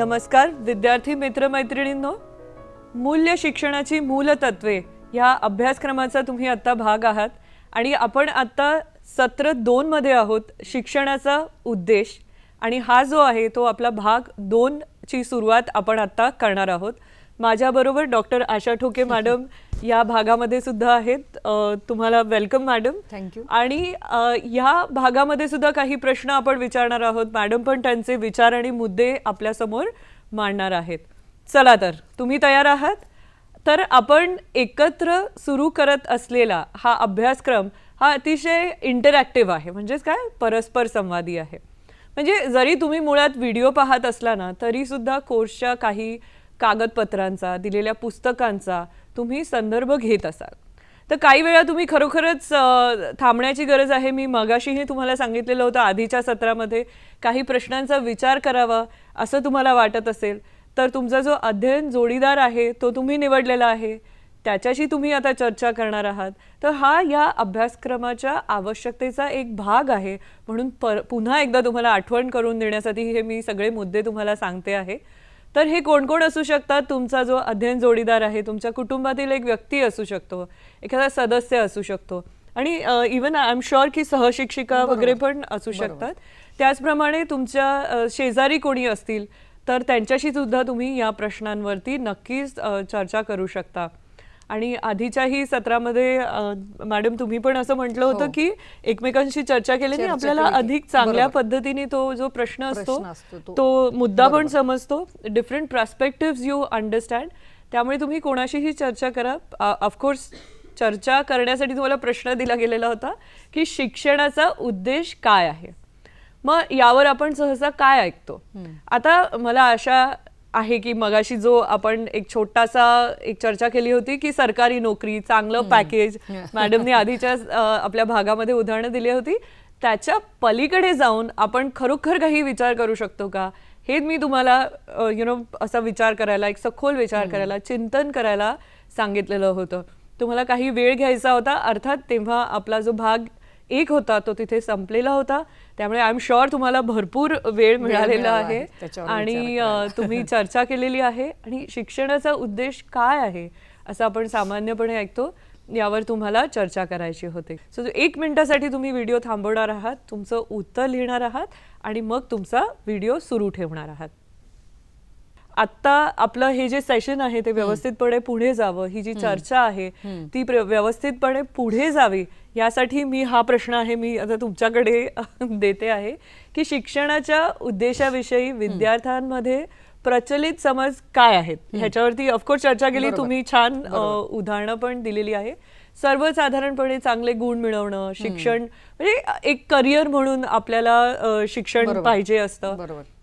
नमस्कार विद्यार्थी मित्रमैत्रिणींनो. मूल्य शिक्षणाची मूलतत्वे या अभ्यासक्रमाचा तुम्ही आत्ता भाग आहात आणि आपण आत्ता सत्र दोनमध्ये आहोत शिक्षणाचा उद्देश. आणि हा जो आहे तो आपला भाग दोनची सुरुवात आपण आत्ता करणार आहोत. माझ्याबरोबर डॉक्टर आशा ठोके मॅडम या भागामध्ये सुद्धा आहेत. तुम्हाला वेलकम मॅडम थँक्यू आणि ह्या भागामध्ये सुद्धा काही प्रश्न आपण विचारणार आहोत. मॅडम पण त्यांचे विचार आणि मुद्दे आपल्यासमोर मांडणार आहेत. चला तर तुम्ही तयार आहात? तर आपण एकत्र सुरू करत असलेला हा अभ्यासक्रम हा अतिशय इंटरॅक्टिव्ह आहे. म्हणजेच काय? परस्पर संवादी आहे. म्हणजे जरी तुम्ही मुळात व्हिडिओ पाहत असला ना तरी सुद्धा कोर्सच्या काही कागदपत्रांचा दिलेल्या पुस्तकांचा तुम्ही संदर्भ घेत असाल. तर काही वेळा तुम्ही खरोखरच थांबण्याची गरज आहे. मी मगाशीही तुम्हाला सांगितलेलं होतं आधीच्या सत्रामध्ये काही प्रश्नांचा विचार करावा असं तुम्हाला वाटत असेल. तर तुमचा जो अध्ययन जोडीदार आहे तो तुम्ही निवडलेला आहे. त्याच्याशी तुम्ही आता चर्चा करणार आहात. तर हा या अभ्यासक्रमाच्या आवश्यकतेचा एक भाग आहे. म्हणून पर पुन्हा एकदा तुम्हाला आठवण करून देण्यासाठी हे मी सगळे मुद्दे तुम्हाला सांगते आहे. तर हे कोण कोण असू शकतात? तुमचा जो अध्ययन जोडीदार आहे तुमच्या कुटुंबातील एक व्यक्ती असू शकतो एखादा सदस्य असू शकतो. आणि इवन आय एम शुअर की सहशिक्षिका वगैरे पण असू शकतात. त्याचप्रमाणे तुमच्या शेजारी कोणी असतील तर त्यांच्याशी सुद्धा तुम्ही या प्रश्नांवरती नक्कीच चर्चा करू शकता. आणि आधीच्याही सत्रामध्ये मॅडम तुम्ही पण असं म्हटलं होतं की एकमेकांशी चर्चा केल्याने आपल्याला. अधिक चांगल्या. पद्धतीने तो जो प्रश्न असतो तो- तो मुद्दा पण समजतो. डिफरंट प्रस्पेक्टिव्ह यू अंडरस्टँड त्यामुळे तुम्ही कोणाशीही चर्चा करा. ऑफकोर्स चर्चा करण्यासाठी तुम्हाला प्रश्न दिला गेलेला होता की शिक्षणाचा उद्देश काय आहे? मग यावर आपण सहसा काय ऐकतो? आता मला आशा आहे की मगाशी जो आपण एक छोटासा एक चर्चा केली होती की सरकारी नोकरी चांगलं पॅकेज मॅडमने आधीच्या आपल्या भागामध्ये उदाहरणं दिली होती. त्याच्या पलीकडे जाऊन आपण खरोखर काही विचार करू शकतो का? हे मी तुम्हाला यु नो असा विचार करायला एक सखोल विचार करायला चिंतन करायला सांगितलेलं होतं. तुम्हाला काही वेळ घ्यायचा होता? अर्थात तेव्हा आपला जो भाग एक होता तो तिथे संपलेला होता. त्यामुळे आय एम शुअर तुम्हाला भरपूर वेळ मिळालेला मिळाला आहे. आणि तुम्ही चर्चा केलेली आहे. आणि शिक्षणाचा उद्देश काय आहे असं आपण सामान्यपणे ऐकतो. यावर तुम्हाला चर्चा करायची होती. सो एक मिनिटासाठी तुम्ही व्हिडिओ थांबवणार आहात. तुमचं उत्तर लिहिणार आहात. आणि मग तुमचा व्हिडिओ सुरू ठेवणार आहात. आत्ता आपलं हे जे सेशन आहे ते व्यवस्थितपणे पुढे जावं. ही जी चर्चा आहे ती व्यवस्थितपणे पुढे जावी. यासाठी मी हा प्रश्न आहे मी आता तुमच्याकडे देते आहे की शिक्षणाच्या उद्देशाविषयी विद्यार्थ्यांमध्ये प्रचलित समज काय आहेत? ह्याच्यावरती ऑफकोर्स चर्चा केली. तुम्ही छान उदाहरणं पण दिलेली आहे. सर्वसाधारणपणे चांगले गुण मिळवणं शिक्षण म्हणजे एक करिअर म्हणून आपल्याला शिक्षण. पाहिजे असतं.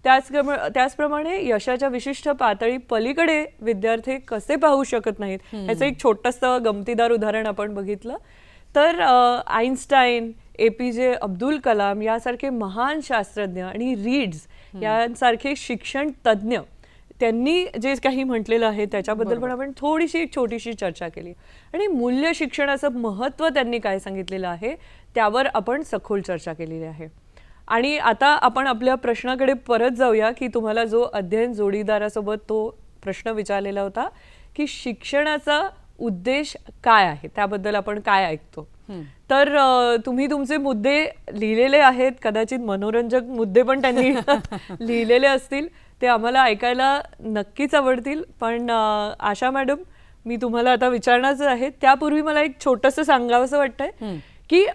त्याचप्रमाणे त्याचप्रमाणे यशाच्या विशिष्ट पातळी पलीकडे विद्यार्थी कसे पाहू शकत नाहीत? ह्याचं एक छोटंसं गमतीदार उदाहरण आपण बघितलं. तर आईन्स्टाईन ए पी जे अब्दुल कलाम यासारखे महान शास्त्रज्ञ आणि रीड्स यांसारखे शिक्षण तज्ज्ञ त्यांनी जे काही म्हटलेलं आहे त्याच्याबद्दल पण आपण थोडीशी एक छोटीशी चर्चा केली. आणि मूल्य शिक्षणाचं महत्त्व त्यांनी काय सांगितलेलं आहे त्यावर आपण सखोल चर्चा केलेली आहे. आणि आता आपण आपल्या प्रश्नाकडे परत जाऊया की तुम्हाला जो अध्ययन जोडीदारासोबत तो प्रश्न विचारलेला होता की शिक्षणाचा उद्देश काय आहे? त्याबद्दल आपण काय ऐकतो? तर तुम्ही तुमचे मुद्दे लिहिलेले आहेत. कदाचित मनोरंजक मुद्दे पण त्यांनी लिहिलेले असतील. ते आम्हाला ऐकायला नक्कीच आवडतील. पण आशा मॅडम मी तुम्हाला आता विचारणारच आहे. त्यापूर्वी मला एक छोटंसं सांगावंसं वाटतंय की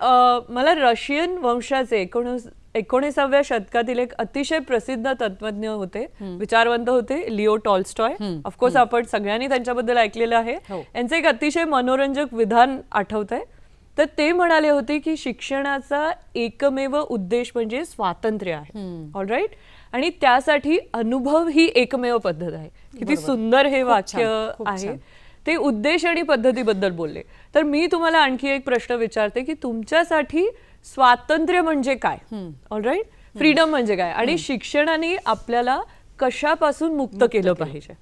मला रशियन वंशाचे एकोणीस एकोणीसाव्या शतकातील एक अतिशय प्रसिद्ध तत्वज्ञ होते विचारवंत होते लिओ टॉलस्टॉय. ऑफकोर्स आपण सगळ्यांनी त्यांच्याबद्दल ऐकलेलं आहे. हो. यांचं एक अतिशय मनोरंजक विधान आठवत आहे तर ते म्हणाले होते की शिक्षणाचा एकमेव उद्देश म्हणजे स्वातंत्र्य आहे. ऑलराईट आणि त्यासाठी अनुभव ही एकमेव पद्धत आहे. किती. सुंदर हे वाक्य आहे. ते उद्देश आणि पद्धतीबद्दल बोलले. तर मी तुम्हाला आणखी एक प्रश्न विचारते की तुमच्यासाठी स्वातंत्र्य म्हणजे काय? ऑलराईट फ्रीडम म्हणजे काय? आणि शिक्षणाने आपल्याला कशापासून मुक्त केलं पाहिजे?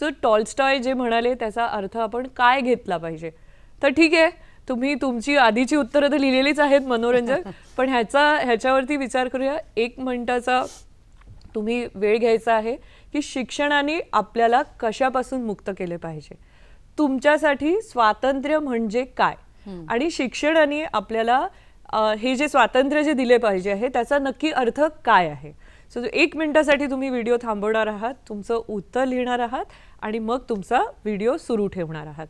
सो टॉलस्टॉय जे म्हणाले त्याचा अर्थ आपण काय घेतला पाहिजे? तर ठीक आहे. तुम्ही तुमची आधीची उत्तरं तर लिहिलेलीच आहेत मनोरंजक. पण ह्याचा ह्याच्यावरती विचार करूया. एक मिनिटाचा तुम्ही वेळ घ्यायचा आहे की शिक्षणाने आपल्याला कशापासून मुक्त केले पाहिजे? तुमच्यासाठी स्वातंत्र्य म्हणजे काय? आणि शिक्षणाने आपल्याला हे जे स्वातंत्र्य जे दिले पाहिजे आहे त्याचा नक्की अर्थ काय आहे? सो एक मिनिटासाठी तुम्ही व्हिडिओ थांबवणार आहात तुमचं उत्तर लिहिणार आहात आणि मग तुमचा व्हिडिओ सुरू ठेवणार आहात.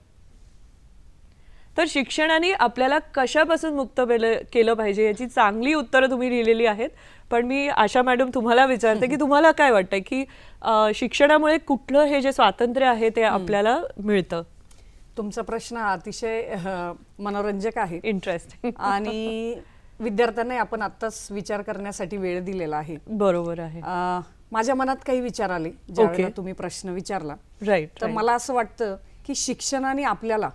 तर शिक्षणाने आपल्याला कशापासून मुक्त केलं पाहिजे याची चांगली उत्तरं तुम्ही लिहिलेली आहेत. पण मी आशा मॅडम तुम्हाला विचारते की तुम्हाला काय वाटतं की शिक्षणामुळे कुठलं हे जे स्वातंत्र्य आहे ते आपल्याला मिळतं? तुमचा प्रश्न अतिशय मनोरंजक आहे. इंटरेस्टिंग आणि विद्यार्थ्यांना आपण आत्ताच विचार करण्यासाठी वेळ दिलेला आहे. बरोबर आहे. माझ्या मनात काही विचार आले ज्यावेळेला Okay. तुम्ही प्रश्न विचारला. राईट तर मला असं वाटतं की शिक्षणाने आपल्याला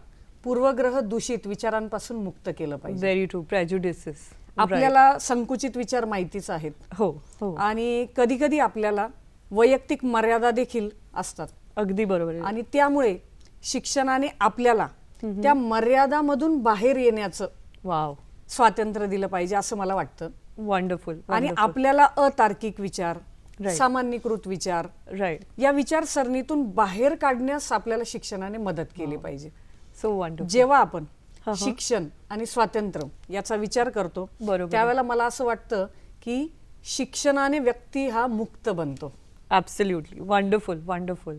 पूर्वग्रह दूषित विचारांपासून मुक्त केलं पाहिजे. व्हेरी ट्रू प्रेज्युडिसेस आपल्याला संकुचित विचार माहितीच आहेत. हो हो. आणि कधी कधी आपल्याला वैयक्तिक मर्यादा देखील असतात. अगदी बरोबर आणि त्यामुळे शिक्षणाने आपल्याला त्या मर्यादामधून बाहेर येण्याचं वाव. स्वातंत्र्य दिलं पाहिजे असं मला वाटतं. वंडरफुल आणि आपल्याला अतार्किक विचार. सामान्यीकृत विचार राईट या विचारसरणीतून बाहेर काढण्यास आपल्याला शिक्षणाने मदत केली पाहिजे. सो वंडरफुल जेव्हा आपण. शिक्षण आणि स्वातंत्र्य याचा विचार करतो बरोबर. त्यावेळेला मला असं वाटतं की शिक्षणाने व्यक्ती हा मुक्त बनतो. ॲब्सल्युटली वंडरफुल वंडरफुल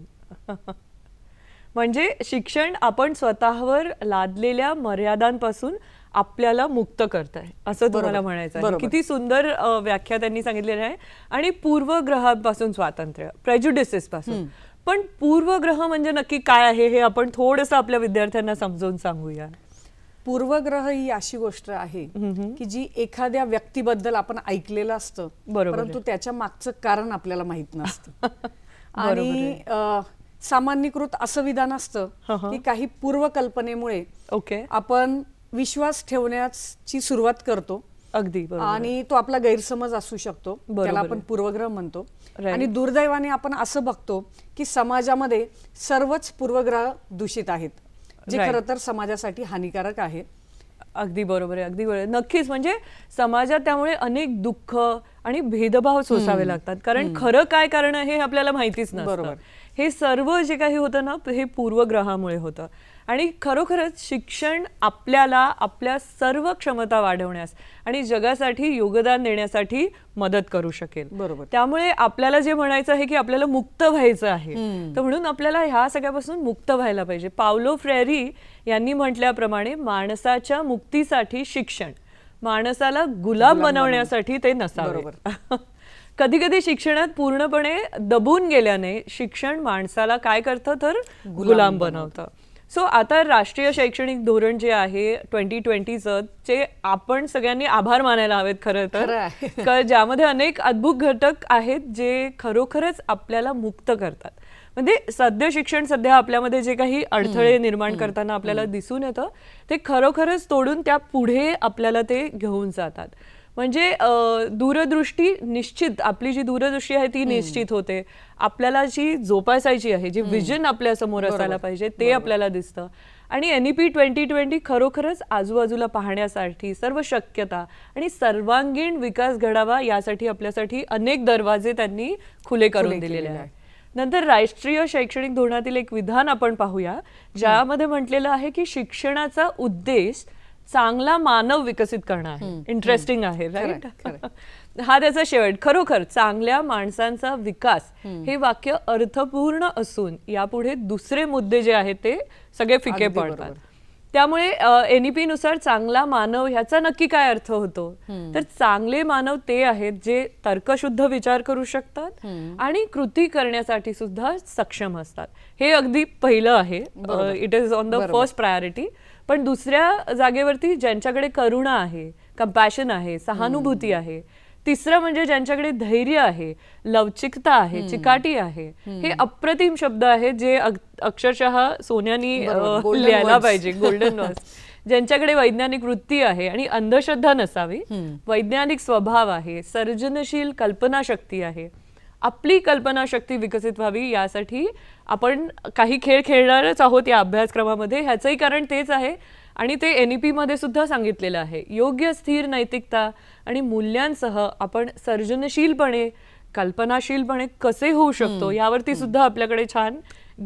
म्हणजे शिक्षण आपण स्वतःवर लादलेल्या मर्यादांपासून आपल्याला मुक्त करत आहे असं तुम्हाला. म्हणायचं आहे. किती सुंदर व्याख्या त्यांनी सांगितलेली आहे. आणि पूर्वग्रहापासून स्वातंत्र्यपासून. पण पूर्वग्रह म्हणजे नक्की काय आहे हे आपण थोडंसं आपल्या विद्यार्थ्यांना समजावून सांगूया. पूर्वग्रह ही अशी गोष्ट आहे की जी एखाद्या व्यक्तीबद्दल आपण ऐकलेलं असतं. बरोबर परंतु त्याच्या मागचं कारण आपल्याला माहीत नसतं. आणि सामान्यीकृत असं विधान असतं हं, हं. की काही पूर्वकल्पनेमुळे ओके आपण विश्वास ठेवण्याची सुरुवात करतो अगदी बरोबर आणि तो आपला गैरसमज असू शकतो बरोबर त्याला आहे. आपण पूर्वग्रह म्हणतो Right. आणि दुर्दैवाने आपण असं बघतो की समाजामध्ये सर्वच पूर्वग्रह दूषित आहेत जे Right. खरं तर समाजासाठी हानिकारक आहे अगदी बरोबर आहे अगदी बरोबर आहे. नक्कीच म्हणजे समाजात त्यामुळे अनेक दुःख आणि भेदभाव सोसावे लागतात कारण खरं काय कारण आहे हे आपल्याला माहितीच नसतं बरोबर. हे सर्व जे काही होतं ना हे पूर्वग्रहामुळे होतं. आणि खरोखरच शिक्षण आपल्याला आपल्या सर्व क्षमता वाढवण्यास आणि जगासाठी योगदान देण्यासाठी मदत करू शकेल. बरोबर. त्यामुळे आपल्याला जे म्हणायचं आहे की आपल्याला मुक्त व्हायचं आहे तर म्हणून आपल्याला ह्या सगळ्यापासून मुक्त व्हायला पाहिजे. पावलो फ्रेरी यांनी म्हटल्याप्रमाणे माणसाच्या मुक्तीसाठी शिक्षण माणसाला गुलाम बनवण्यासाठी ते नसावे. कधी कधी शिक्षणात पूर्णपणे दबून गेल्याने शिक्षण माणसाला काय करतं तर गुलाम बनवतं. सो आता राष्ट्रीय शैक्षणिक धोरण जे आहे ट्वेंटी ट्वेंटीचं ते आपण सगळ्यांनी आभार मानायला हवेत खरं तर ज्यामध्ये अनेक अद्भुत घटक आहेत जे खरोखरच आपल्याला मुक्त करतात. म्हणजे सध्या शिक्षण सध्या आपल्यामध्ये जे काही अडथळे निर्माण करताना आपल्याला दिसून येतं ते खरोखरच तोडून त्या पुढे आपल्याला ते घेऊन जातात. म्हणजे दूरदृष्टी निश्चित आपली जी दूरदृष्टी आहे ती निश्चित होते. आपल्याला जी जोपासायची आहे जी विजन आपल्यासमोर असायला पाहिजे ते आपल्याला दिसतं. आणि N E P twenty twenty खरोखरच आजूबाजूला पाहण्यासाठी सर्व शक्यता आणि सर्वांगीण विकास घडावा यासाठी आपल्यासाठी अनेक दरवाजे त्यांनी खुले करून दिलेले आहेत. नंतर राष्ट्रीय शैक्षणिक धोरणातील एक विधान आपण पाहूया ज्यामध्ये म्हटलेलं आहे की शिक्षणाचा उद्देश चांगला मानव विकसित करणं आहे. इंटरेस्टिंग आहे राईट हा त्याचा शेवट. खरोखर चांगल्या माणसांचा विकास हे वाक्य अर्थपूर्ण असून यापुढे दुसरे मुद्दे जे आहेत ते सगळे फिके पडतात. त्यामुळे एनईपी नुसार चांगला मानव ह्याचा नक्की काय अर्थ होतो? तर चांगले मानव ते आहेत जे तर्कशुद्ध विचार करू शकतात आणि कृती करण्यासाठी सुद्धा सक्षम असतात. हे अगदी पहिलं आहे. It is on the first priority पण दुसऱ्या जागेवरती ज्यांच्याकडे करुणा आहे कंपॅशन आहे सहानुभूती आहे तिसरं म्हणजे ज्यांच्याकडे धैर्य आहे लवचिकता आहे चिकाटी आहे हे अप्रतिम शब्द आहेत जे अक्षरशः सोन्यानी लिहायला. पाहिजे गोल्डन वर्ड्स ज्यांच्याकडे वैज्ञानिक वृत्ती आहे आणि अंधश्रद्धा नसावी वैज्ञानिक स्वभाव आहे सर्जनशील कल्पनाशक्ती आहे आपली कल्पनाशक्ती विकसित व्हावी यासाठी आपण काही खेळ खेळणारच आहोत या अभ्यासक्रमामध्ये. ह्याचंही कारण तेच आहे आणि ते एन ई मध्ये सुद्धा सांगितलेलं आहे. योग्य स्थिर नैतिकता आणि मूल्यांसह आपण सर्जनशीलपणे कल्पनाशीलपणे कसे होऊ शकतो यावरती सुद्धा आपल्याकडे छान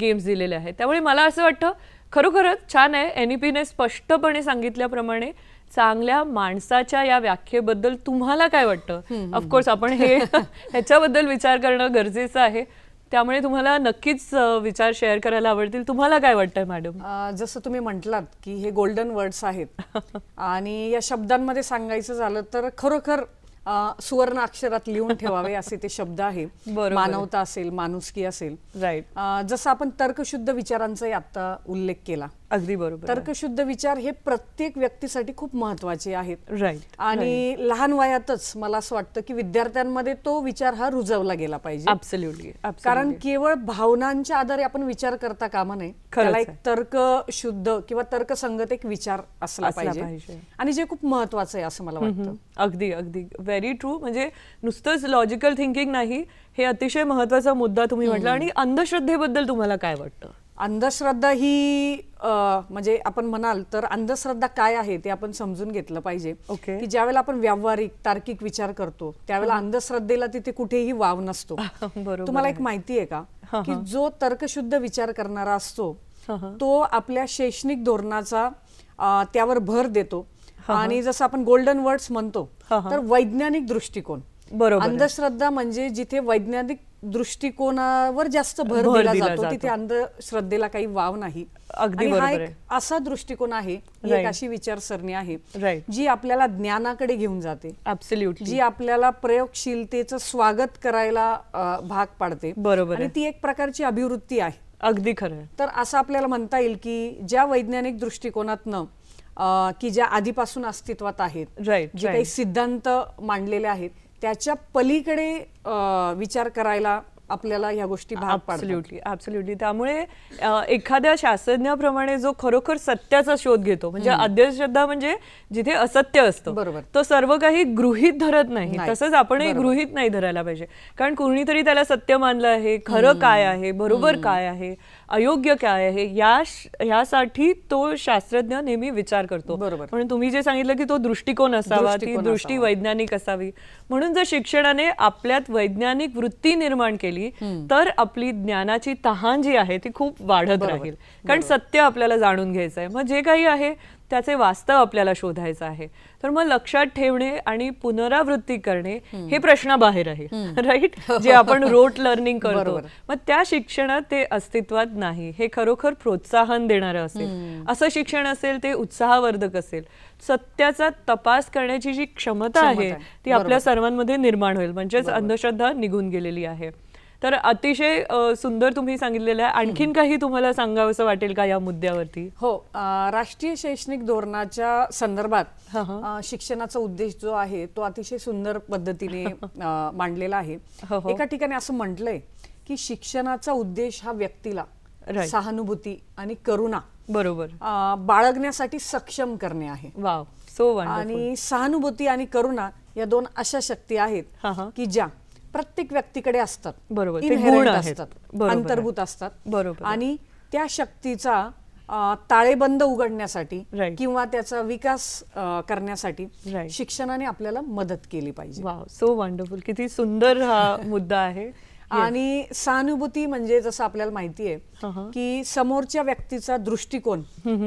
गेम्स दिलेले आहेत. त्यामुळे मला असं वाटतं खरोखरच छान आहे. एन पीने स्पष्टपणे सांगितल्याप्रमाणे चांगल्या माणसाच्या या व्याख्येबद्दल तुम्हाला काय वाटतं? ऑफकोर्स आपण हे ह्याच्याबद्दल विचार करणं गरजेचं आहे. त्यामुळे तुम्हाला नक्कीच विचार शेअर करायला आवडतील. तुम्हाला काय वाटतंय मॅडम? जसं तुम्ही म्हटलात की हे गोल्डन वर्ड्स आहेत. आणि या शब्दांमध्ये सांगायचं झालं तर खरोखर सुवर्ण अक्षरात लिहून ठेवावे असे ते शब्द आहे. मानवता असेल माणुसकी असेल. राईट जसं आपण तर्कशुद्ध विचारांचाही आता उल्लेख केला. अगदी बरोबर. तर्कशुद्ध विचार हे प्रत्येक व्यक्तीसाठी खूप महत्त्वाचे आहेत. राईट आणि लहान वयातच मला असं वाटतं की विद्यार्थ्यांमध्ये तो विचार हा रुजवला गेला पाहिजे. ऍब्सल्युटली कारण केवळ भावनांच्या आधारे आपण विचार करता कामा नये. त्याला एक. तर्क शुद्ध किंवा तर्कसंगत एक विचार असला पाहिजे. आणि जे खूप महत्वाचं आहे असं मला वाटतं. अगदी अगदी. व्हेरी ट्रू म्हणजे नुसतंच लॉजिकल थिंकिंग नाही हे अतिशय महत्त्वाचा मुद्दा तुम्ही म्हटला आणि अंधश्रद्धेबद्दल तुम्हाला काय वाटतं? अंधश्रद्धा ही म्हणजे आपण म्हणाल तर अंधश्रद्धा काय आहे ते आपण समजून घेतलं पाहिजे Okay. की ज्यावेळेला आपण व्यावहारिक तार्किक विचार करतो त्यावेळेला अंधश्रद्धेला तिथे कुठेही वाव नसतो तुम्हाला. एक माहिती आहे का की जो तर्कशुद्ध विचार करणारा असतो. तो आपल्या शैक्षणिक धोरणाचा त्यावर भर देतो आणि जसं आपण गोल्डन वर्ड्स म्हणतो. तर वैज्ञानिक दृष्टिकोन बरोबर. अंधश्रद्धा म्हणजे जिथे वैज्ञानिक दृष्टिकोनावर जास्त भर भर दिला दिला जातो जातो. तिथे अंधश्रद्धेला काही वाव नाही अगदी आणि हा बरोबर एक आहे. असा दृष्टिकोन आहे ही Right. एक अशी विचारसरणी आहे. जी आपल्याला ज्ञानाकडे घेऊन जाते ऍब्सल्युटली जी आपल्याला प्रयोगशीलतेचं स्वागत करायला अं, भाग पाडते बरोबर आणि आहे. ती एक प्रकारची अभिवृत्ती आहे अगदी खरं आहे. तर असं आपल्याला म्हणता येईल की ज्या वैज्ञानिक दृष्टिकोनातनं अं, की ज्या आधीपासून अस्तित्वात आहेत Right, जे काही. सिद्धांत मांडलेले आहेत त्याच्या पलीकडे विचार करायला आपल्याला ह्या गोष्टी ऍब्सल्युटली ऍब्सल्युटली त्यामुळे एखाद्या शास्त्रज्ञाप्रमाणे जो खरोखर सत्याचा शोध घेतो म्हणजे अंधश्रद्धा म्हणजे जिथे असत्य असतं बरोबर. तो सर्व काही गृहित धरत नाही. तसंच आपणही. गृहित नाही धरायला पाहिजे. कारण कुणीतरी त्याला सत्य मानलं आहे खरं काय आहे बरोबर काय आहे. अयोग्य काय आहे? या यासाठी तो शास्त्रज्ञ नेहमी विचार करतो. बरोबर. म्हणून तुम्ही जे सांगितलं की तो दृष्टिकोन असावा ती दृष्टी. वैज्ञानिक असावी. म्हणून जर शिक्षणाने आपल्यात वैज्ञानिक वृत्ती निर्माण केली तर आपली ज्ञानाची तहान जी आहे ती खूप वाढत. राहील. कारण सत्य आपल्याला जाणून घ्यायचं आहे मग जे काही आहे त्याचे वास्तव आपल्याला शोधायचं आहे. तर मग लक्षात ठेवणे आणि पुनरावृत्ती करणे हे प्रश्नाबाहेर आहे. राईट जे आपण रोट लर्निंग करतो. मग त्या शिक्षणात ते अस्तित्वात नाही. हे खरोखर प्रोत्साहन देणारं असेल. असं शिक्षण असेल ते उत्साहवर्धक असेल. सत्याचा तपास करण्याची जी क्षमता आहे. ती आपल्या. सर्वांमध्ये निर्माण होईल. म्हणजेच अंधश्रद्धा निघून गेलेली आहे. तर अतिशय सुंदर तुम्ही सांगितलेलं आहे. आणखीन काही तुम्हाला सांगावंसं वाटेल का या मुद्द्यावरती? हो राष्ट्रीय शैक्षणिक धोरणाच्या संदर्भात शिक्षणाचा उद्देश जो आहे तो अतिशय सुंदर पद्धतीने मांडलेला आहे. हो, हो. एका ठिकाणी असं म्हटलंय की शिक्षणाचा उद्देश हा व्यक्तीला. सहानुभूती आणि करुणा बरोबर. बाळगण्यासाठी सक्षम करणे आहे. वाव सो आणि सहानुभूती आणि करुणा या दोन अशा शक्ती. आहेत की ज्या प्रत्येक व्यक्तीकडे असतात बरोबर. ते Inherent गुण आहेत. असतात बरोबर आहे. अंतर्भूत असतात बरोबर आहे. आणि त्या शक्तीचा अं, ताळेबंद उघडण्यासाठी Right. किंवा त्याचा विकास अं, करण्यासाठी Right. शिक्षणाने आपल्याला मदत केली पाहिजे वाव सो वंडरफुल किती सुंदर हा मुद्दा आहे आणि सहानुभूती म्हणजे जसं आपल्याला माहिती. आहे की समोरच्या व्यक्तीचा दृष्टिकोन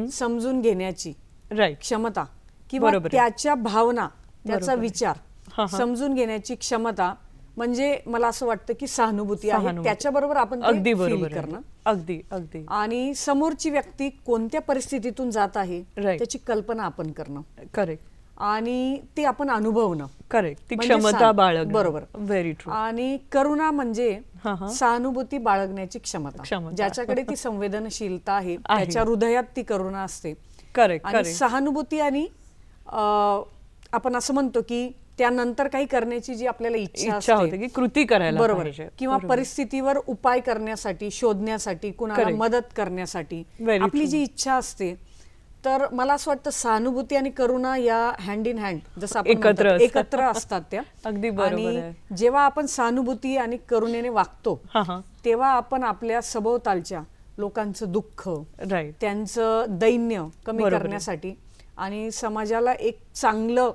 समजून घेण्याची राईट क्षमता किंवा बरोबर आहे. त्याच्या भावना त्याचा. विचार हा, हा. समजून घेण्याची क्षमता म्हणजे मला असं वाटतं की सहानुभूती आहे. त्याच्याबरोबर आपण अगदी बरोबर. करणं अगदी अगदी आणि समोरची व्यक्ती कोणत्या परिस्थितीतून जात आहे. त्याची कल्पना आपण करणं करेक्ट आणि ते आपण अनुभवणं करेक्ट ती म्हणजे क्षमता बाळग बरोबर. व्हेरी ट्रू आणि करुणा म्हणजे. सहानुभूती बाळगण्याची क्षमता. ज्याच्याकडे ती संवेदनशीलता आहे. त्याच्या हृदयात ती करुणा असते करेक्ट सहानुभूती आणि आपण असं म्हणतो की त्यानंतर काही करण्याची जी आपल्याला इच्छा इच्छा होते की कृती करायला बरोबर पाहिजे किंवा बरोबर. परिस्थितीवर उपाय करण्यासाठी शोधण्यासाठी कुणाला Correct. मदत करण्यासाठी Very आपली true. जी इच्छा असते तर मला असं वाटतं सहानुभूती आणि करुणा या हँड इन हँड जसं आपण एकत्र असतात. एकत्र असतात त्या अगदी बरोबर आणि आहे. जेव्हा आपण सहानुभूती आणि करुणेने वागतो हा हा तेव्हा आपण आपल्या सभोवतालच्या लोकांचं दुःख राईट त्यांचं दैन्य कमी बरोबर आहे. करण्यासाठी आणि समाजाला एक चांगलं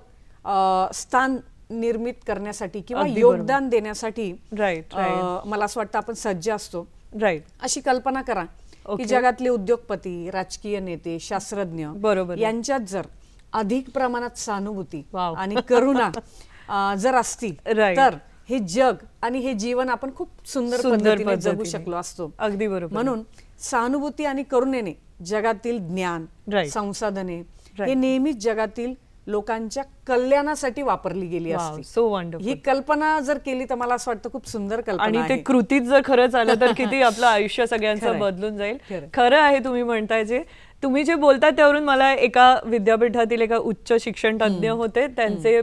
स्थान निर्मित करण्यासाठी किंवा अगदी बरोबर. योगदान देण्यासाठी राईट अं, मला असं वाटतं आपण सज्ज असतो राईट अशी कल्पना करा की. जगातले उद्योगपती राजकीय नेते शास्त्रज्ञ बरोबर आहे. यांच्यात जर अधिक प्रमाणात सहानुभूती. आणि करुणा अं, जर असती Right. तर हे जग आणि हे जीवन आपण खूप सुंदर सुंदर पद्धतीने जगू पद्धतीने. शकलो असतो अगदी बरोबर म्हणून सहानुभूती आणि करुणेने जगातील ज्ञान Right. संसाधने Right. हे नेहमीच जगातील लोकांच्या कल्याणासाठी वापरली गेली असती सो वंडरफुल ही कल्पना जर केली तर मला असं वाटतं खूप सुंदर कल्पना आणि ते. कृतीत जर खरंच आलं तर किती आपलं आयुष्य सगळ्यांचं. बदलून जाईल. खरं आहे तुम्ही म्हणताय जे तुम्ही जे बोलता त्यावरून मला एका विद्यापीठातील एका उच्च शिक्षण तज्ज्ञ होते त्यांचे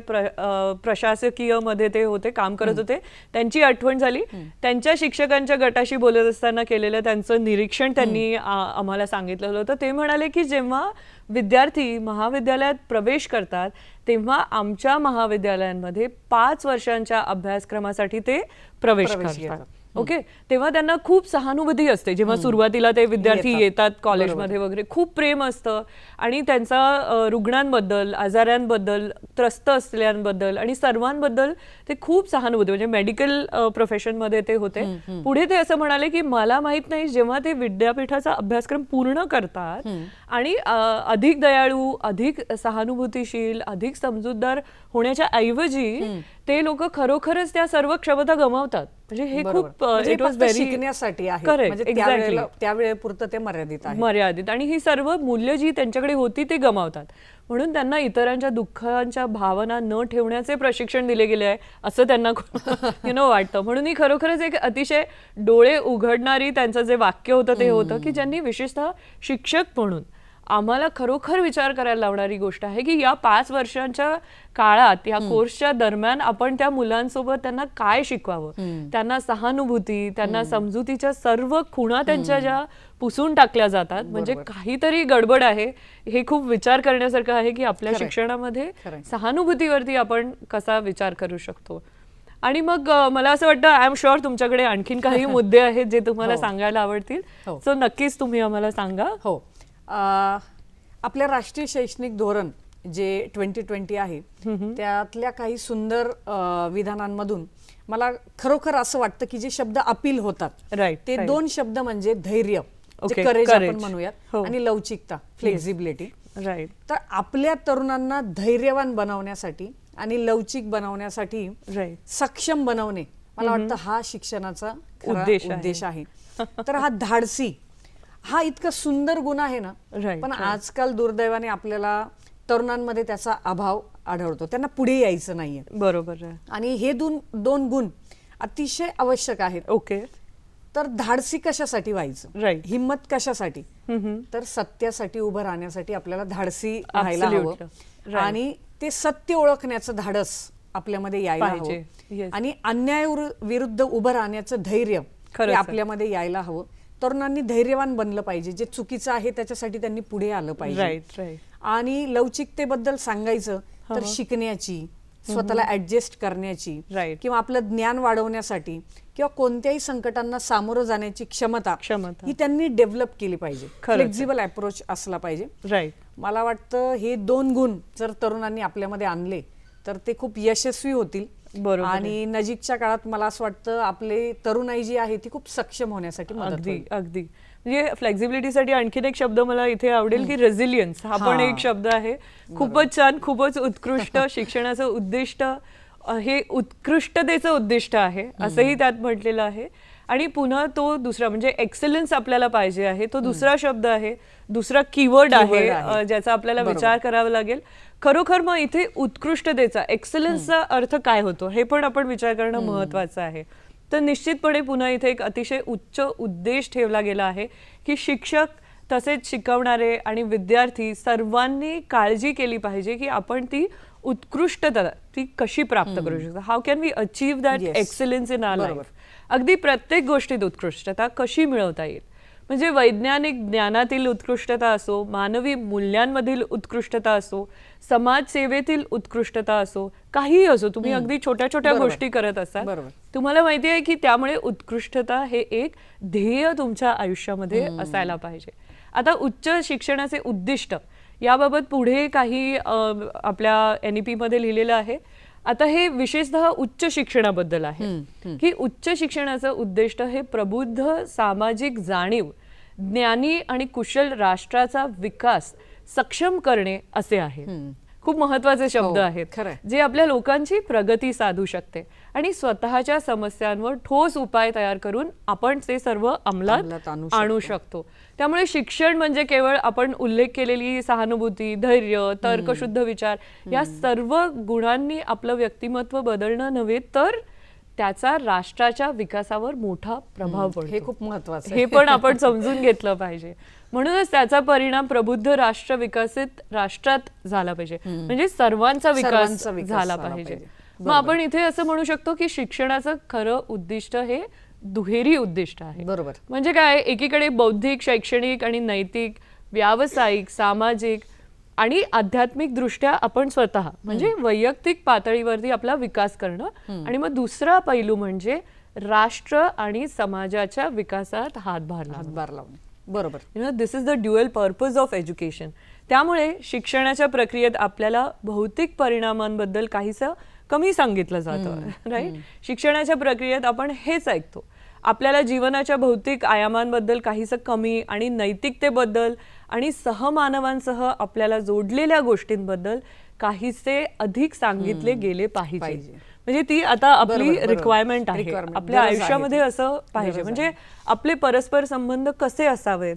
प्रशासकीयमध्ये ते होते काम करत होते. त्यांची आठवण झाली. त्यांच्या शिक्षकांच्या गटाशी बोलत असताना केलेलं त्यांचं निरीक्षण त्यांनी आम्हाला सांगितलेलं होतं. ते म्हणाले की जेव्हा विद्यार्थी महाविद्यालयात प्रवेश करतात तेव्हा आमच्या महाविद्यालयांमध्ये पाच वर्षांच्या अभ्यासक्रमासाठी ते प्रवेश करतात. ओके? तेव्हा त्यांना खूप सहानुभूती असते. जेव्हा सुरुवातीला ते विद्यार्थी येतात. कॉलेजमध्ये वगैरे खूप प्रेम असतं. आणि त्यांचा रुग्णांबद्दल आजारांबद्दल त्रस्त असलेल्यांबद्दल आणि सर्वांबद्दल ते खूप सहानुभूती म्हणजे मेडिकल प्रोफेशनमध्ये ते होते. पुढे ते असं म्हणाले की मला माहीत नाही जेव्हा ते विद्यापीठाचा अभ्यासक्रम पूर्ण करतात आणि अधिक दयाळू अधिक सहानुभूतीशील अधिक समजूतदार होण्याच्या ऐवजी ते लोक खरोखरच त्या सर्व क्षमता गमावतात. म्हणजे हे. खूप म्हणजे इट वॉज व्हेरी शिकण्यासाठी आहे. म्हणजे. त्यावेळेला त्यावेळेपुरतं ते मर्यादित आहे. मर्यादित. आणि ही सर्व मूल्य जी त्यांच्याकडे होती ते गमावतात. म्हणून त्यांना इतरांच्या दुःखांच्या भावना न ठेवण्याचे प्रशिक्षण दिले गेले आहे असं त्यांना यु नो वाटतं. म्हणून ही खरोखरच एक अतिशय डोळे उघडणारी त्यांचं जे वाक्य होतं ते होतं की ज्यांनी विशेषतः शिक्षक म्हणून आम्हाला खरोखर विचार करायला लावणारी गोष्ट आहे की या पाच वर्षांच्या काळात या कोर्सच्या दरम्यान आपण त्या मुलांसोबत त्यांना काय शिकवावं? त्यांना सहानुभूती त्यांना समजुतीच्या सर्व खुणा त्यांच्या ज्या पुसून टाकल्या जातात म्हणजे काहीतरी गडबड आहे हे खूप विचार करण्यासारखं आहे की आपल्या. शिक्षणामध्ये. सहानुभूतीवरती आपण कसा विचार करू शकतो? आणि मग मला असं वाटतं आय एम शुअर तुमच्याकडे आणखीन काही मुद्दे आहेत जे तुम्हाला हो. सांगायला आवडतील. हो. सो नक्कीच तुम्ही आम्हाला सांगा. हो. आपल्या राष्ट्रीय शैक्षणिक धोरण जे ट्वेंटी ट्वेंटी आहे त्यातल्या काही सुंदर विधानांमधून मला खरोखर असं वाटतं की जे शब्द अपील होतात Right, ते right. दोन शब्द म्हणजे धैर्य Okay, करेज आपण. म्हणूयात हो. आणि लवचिकता फ्लेक्झिबिलिटी राईट तर आपल्या तरुणांना धैर्यवान बनवण्यासाठी आणि लवचिक बनवण्यासाठी राईट सक्षम बनवणे मला वाटतं हा शिक्षणाचा. उद्देश आहे तर हा धाडसी हा इतका सुंदर गुण आहे ना Right, पण right. आजकाल दुर्दैवाने आपल्याला तरुणांमध्ये त्याचा अभाव आढळतो त्यांना पुढे यायचं नाहीये बरोबर आहे आणि हे दोन दोन गुण अतिशय आवश्यक आहेत ओके तर धाडसी कशासाठी व्हायचं Right. हिम्मत कशासाठी तर सत्यासाठी उभं राहण्यासाठी आपल्याला धाडसी व्हायला. हवं Right. आणि ते सत्य ओळखण्याचं धाडस आपल्यामध्ये यायला पाहिजे. हवं Yes. आणि अन्याय विरुद्ध उभं राहण्याचं धैर्य खरंच आहे. आपल्यामध्ये यायला हवं तरुणांनी धैर्यवान बनलं पाहिजे. जे चुकीचं आहे त्याच्यासाठी त्यांनी पुढे आलं पाहिजे. आणि लवचिकतेबद्दल सांगायचं तर शिकण्याची स्वतःला ऍडजस्ट करण्याची Right. किंवा आपलं ज्ञान वाढवण्यासाठी किंवा कोणत्याही संकटांना सामोरं जाण्याची क्षमता क्षमता. ही त्यांनी डेव्हलप केली पाहिजे. फ्लेक्झिबल अप्रोच असला पाहिजे. राईट मला वाटतं हे दोन गुण जर तरुणांनी आपल्यामध्ये आणले तर ते खूप यशस्वी होतील. बरोबर. आणि नजीकच्या काळात मला असं वाटतं आपले तरुणाई जी आहे ती खूप सक्षम होण्यासाठी मदत अगदी होईल. अगदी. म्हणजे फ्लेक्झिबिलिटीसाठी आणखीन एक शब्द मला इथे आवडेल की रेझिलियन्स. हा पण. एक शब्द आहे. खूपच छान खूपच उत्कृष्ट शिक्षणाचं उद्दिष्ट अ, हे उत्कृष्टतेचं उद्दिष्ट आहे असंही त्यात म्हटलेलं आहे. आणि पुन्हा तो दुसरा म्हणजे एक्सलन्स आपल्याला पाहिजे आहे. तो दुसरा शब्द आहे दुसरा कीवर्ड आहे. अ. ज्याचा आपल्याला बरोबर. विचार करावा लागेल. खरोखर मग इथे उत्कृष्टतेचा एक्सलन्सचा अर्थ काय होतो? हे पण आपण विचार करणं महत्वाचं आहे. तर निश्चितपणे पुन्हा इथे एक अतिशय उच्च उद्देश ठेवला गेला आहे की शिक्षक तसेच शिकवणारे आणि विद्यार्थी सर्वांनी काळजी केली पाहिजे की आपण ती उत्कृष्टता ती कशी प्राप्त करू शकतो? How can we achieve that. Excellence in our. Life अगदी प्रत्येक गोष्टीत उत्कृष्टता कशी मिळवता येईल? म्हणजे वैज्ञानिक ज्ञानातील उत्कृष्टता असो मानवी मूल्यांमधील उत्कृष्टता असो समाजसेवेतील उत्कृष्टता असो काहीही असो तुम्ही अगदी छोट्या छोट्या. गोष्टी करत असाल. बरोबर. तुम्हाला माहिती आहे की त्यामुळे उत्कृष्टता हे एक ध्येय तुमच्या आयुष्यामध्ये असायला पाहिजे. आता उच्च शिक्षणाचे उद्दिष्ट याबाबत पुढे काही आपल्या एन ई मध्ये लिहिलेलं आहे. आता हे विशेषतः उच्च शिक्षणाबद्दल आहे. की उच्च शिक्षणाचं उद्दिष्ट हे प्रबुद्ध सामाजिक जाणीव ज्ञानी आणि कुशल राष्ट्राचा विकास सक्षम करणे असे आहे. खूप महत्त्वाचे शब्द हो, आहेत खरंय. जे आपल्या लोकांची प्रगती साधू शकते. आणि स्वतःच्या समस्यांवर ठोस उपाय तयार करून आपण ते सर्व अंमलात आणू शकतो. त्यामुळे शिक्षण म्हणजे केवळ आपण उल्लेख केलेली सहानुभूती धैर्य तर्कशुद्ध विचार या सर्व गुणांनी आपलं व्यक्तिमत्व बदलणं नव्हे तर त्याचा राष्ट्राच्या विकासावर मोठा प्रभाव पडतो. हे खूप महत्वाचं. हे पण आपण समजून घेतलं पाहिजे. म्हणूनच त्याचा परिणाम प्रबुद्ध राष्ट्र विकसित राष्ट्रात झाला पाहिजे. म्हणजे सर्वांचा विकास झाला पाहिजे. मग आपण इथे असं म्हणू शकतो की शिक्षणाचं खरं उद्दिष्ट हे दुहेरी उद्दिष्ट आहे. बरोबर. म्हणजे काय? एकीकडे बौद्धिक शैक्षणिक आणि नैतिक व्यावसायिक सामाजिक आणि आध्यात्मिक दृष्ट्या आपण स्वतः म्हणजे वैयक्तिक पातळीवरती आपला विकास करणं. आणि मग दुसरा पैलू म्हणजे राष्ट्र आणि समाजाच्या विकासात हातभार हातभार लावणे. बरोबर. You know this is the dual purpose of education त्यामुळे शिक्षणाच्या प्रक्रियेत आपल्याला भौतिक परिणामांबद्दल काहीसं कमी सांगितलं जातं राईट शिक्षणाच्या प्रक्रियेत आपण हेच ऐकतो. आपल्याला जीवनाच्या भौतिक आयामांबद्दल काहीसं कमी आणि नैतिकतेबद्दल आणि सहमानवांसह आपल्याला जोडलेल्या गोष्टींबद्दल काहीसे अधिक सांगितले गेले पाहिजे. पाहिजे. म्हणजे ती आता आपली. रिक्वायरमेंट आहे. आपल्या आयुष्यामध्ये. असं पाहिजे. म्हणजे आपले परस्पर संबंध कसे असावेत?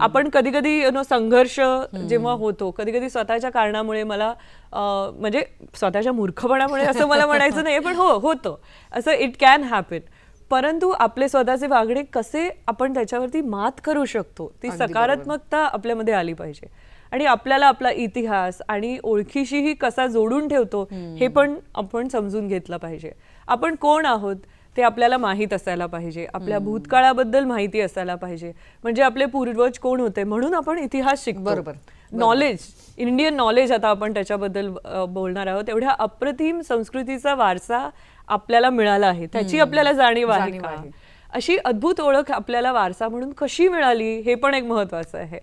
आपण कधी कधी नो संघर्ष जेव्हा होतो कधी कधी स्वतःच्या कारणामुळे मला म्हणजे स्वतःच्या मूर्खपणामुळे असं मला म्हणायचं नाही पण हो होतं. असं इट कॅन हॅपन परंतु आपले स्वतःचे वागणे कसे आपण त्याच्यावरती मात करू शकतो ती. सकारात्मकता आपल्यामध्ये आली पाहिजे. आणि आपल्याला आपला इतिहास आणि ओळखीशीही कसा जोडून ठेवतो हे पण आपण समजून घेतलं पाहिजे. आपण कोण आहोत ते आपल्याला माहीत असायला पाहिजे. आपल्या भूतकाळाबद्दल माहिती असायला पाहिजे. म्हणजे आपले पूर्वज कोण होते म्हणून आपण इतिहास शिकतो. बरोबर. नॉलेज इंडियन नॉलेज आता आपण त्याच्याबद्दल बोलणार आहोत. एवढ्या अप्रतिम संस्कृतीचा वारसा आपल्याला मिळाला आहे. त्याची आपल्याला जाणीव आहे जाणीव का? आहे. अशी अद्भुत ओळख आपल्याला वारसा म्हणून कशी मिळाली हे पण एक महत्वाचं आहे.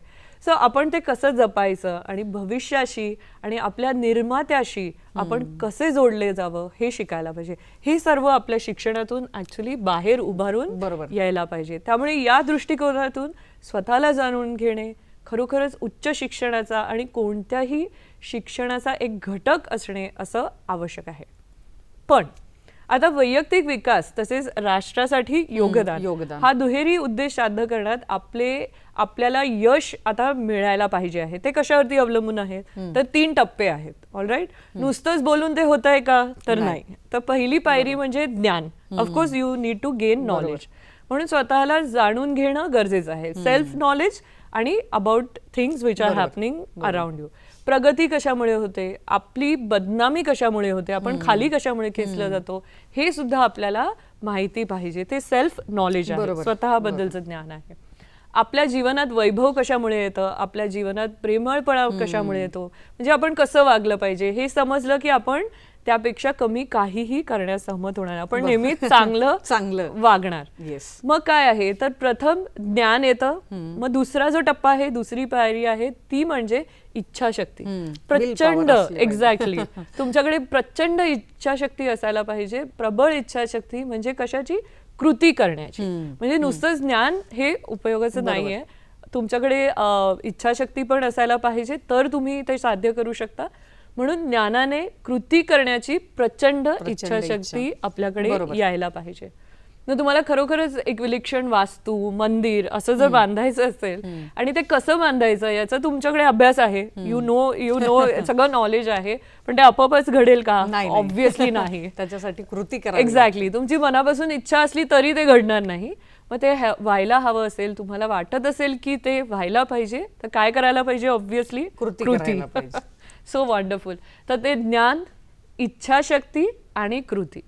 सो आपण ते कसं जपायचं आणि भविष्याशी आणि आपल्या निर्मात्याशी आपण कसे जोडले जावं हे शिकायला पाहिजे. हे सर्व आपल्या शिक्षणातून ऍक्च्युली बाहेर उभारून बरोबर. यायला पाहिजे. त्यामुळे या दृष्टिकोनातून स्वतःला जाणून घेणे खरोखरच उच्च शिक्षणाचा आणि कोणत्याही शिक्षणाचा एक घटक असणे असं आवश्यक आहे. पण आता वैयक्तिक विकास तसेच राष्ट्रासाठी योगदान. योगदान. हा दुहेरी उद्देश साध्य करण्यात आपले आपल्याला यश आता मिळायला पाहिजे आहे. ते कशावरती अवलंबून आहेत? तर तीन टप्पे आहेत. ऑलराईट नुसतंच बोलून ते होत आहे का? तर नाही. तर पहिली पायरी म्हणजे ज्ञान. Of course you need to gain knowledge म्हणून स्वतःला जाणून घेणं गरजेचं आहे. सेल्फ नॉलेज आणि about things which are happening around you प्रगती कशामुळे होते आपली बदनामी कशामुळे होते आपण खाली कशामुळे खेचलं जातो हे सुद्धा आपल्याला माहिती पाहिजे. ते सेल्फ नॉलेज आहे. स्वतःबद्दलचं ज्ञान आहे. आपल्या जीवनात वैभव कशामुळे येतं? आपल्या जीवनात प्रेमळपणा कशामुळे येतो? म्हणजे आपण कसं वागलं पाहिजे? हे समजलं की आपण त्यापेक्षा कमी काहीही करण्यास सहमत होणार नाही. आपण नेहमीच चांगलं चांगलं. वागणार. येस मग काय आहे? तर प्रथम ज्ञान येतं. मग दुसरा जो टप्पा आहे दुसरी पायरी आहे ती म्हणजे इच्छाशक्ती. प्रचंड. एक्झॅक्टली तुमच्याकडे प्रचंड इच्छाशक्ती असायला पाहिजे. प्रबळ इच्छाशक्ती म्हणजे कशाची? कृती करण्याची. म्हणजे नुसतंच ज्ञान हे उपयोगाचं नाहीये. तुमच्याकडे इच्छाशक्ती पण असायला पाहिजे तर तुम्ही ते साध्य करू शकता. म्हणून ज्ञानाने कृती करण्याची प्रचंड इच्छाशक्ती इच्छा. आपल्याकडे. यायला पाहिजे. मग तुम्हाला खरोखरच एक विलक्षण वास्तू मंदिर असं जर बांधायचं असेल आणि ते कसं बांधायचं याचा तुमच्याकडे अभ्यास आहे. यू नो यू नो सगळं नॉलेज आहे. पण ते आपोआपच घडेल का? ऑब्व्हियसली नाही. त्याच्यासाठी कृती करा एक्झॅक्टली तुमची मनापासून इच्छा असली तरी ते घडणार नाही. मग ते व्हायला हवं असेल तुम्हाला वाटत असेल की ते व्हायला पाहिजे तर काय करायला पाहिजे? ऑब्व्हियसली कृती. सो वंडरफुल तर ते ज्ञान इच्छाशक्ती आणि कृती.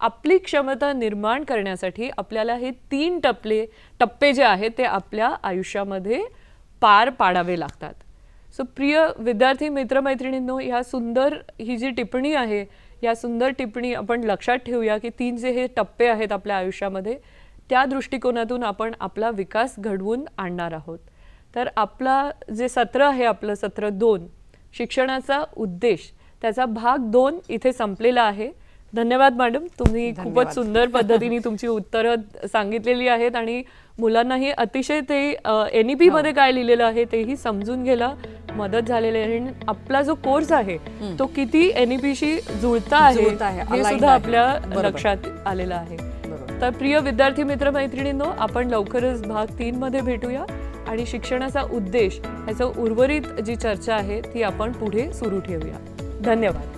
आपली क्षमता निर्माण करण्यासाठी आपल्याला हे तीन टप्पे टप्पे जे आहेत ते आपल्या आयुष्यामध्ये पार पाडावे लागतात. सो प्रिय विद्यार्थी मित्रमैत्रिणींनो ह्या सुंदर ही जी टिप्पणी आहे या सुंदर टिप्पणी आपण लक्षात ठेवूया की तीन जे हे टप्पे आहेत आपल्या आयुष्यामध्ये त्या दृष्टिकोनातून आपण आपला विकास घडवून आणणार आहोत. तर आपला जे सत्र आहे आपलं सत्र दोन शिक्षणाचा उद्देश त्याचा भाग दोन इथे संपलेला आहे. धन्यवाद मॅडम. तुम्ही खूपच. सुंदर पद्धतीने तुमची उत्तरं सांगितलेली आहेत आणि मुलांनाही अतिशय ते एन ई पी मध्ये काय लिहिलेलं आहे तेही समजून घ्यायला मदत झालेली आहे. आणि आपला जो कोर्स आहे तो किती एन ई शी जुळता आहे हे सुद्धा. आपल्या. लक्षात आलेलं आहे. तर प्रिय विद्यार्थी मित्र मैत्रिणींनो आपण लवकरच भाग तीन मध्ये भेटूया. आणि शिक्षणाचा उद्देश ह्याचं उर्वरित जी चर्चा आहे ती आपण पुढे सुरू ठेवूया. धन्यवाद.